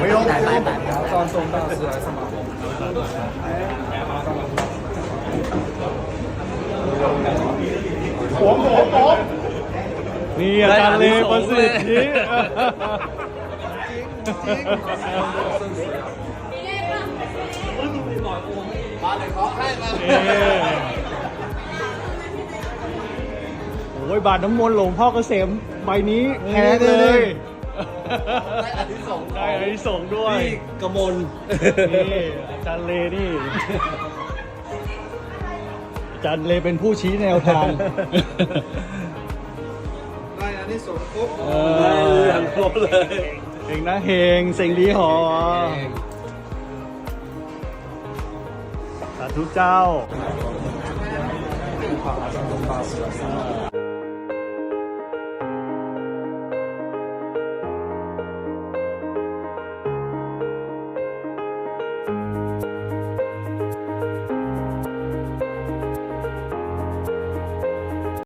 ไม่ต้องไม่ต้องตอนตรงตามเสือสมาผมผมผมนี่อาจารย์เลประสิทธิ์จริงมาเลยขอให้มาโอ้ยบาทน้ำมนต์หลวงพ่อเกษมใบนี้แพ้เลย ได้อันที่สองได้อันนี้ส่งส์ด้วย นี่กระมลนี่อาจารย์เลนี่ อาจารย์เลเป็นผู้ชี้แนวทาง ได้อันนี้สองครบเอได้อเรื่องครบเลยเองนะเฮงเซ็งลีหอสาธุเจ้า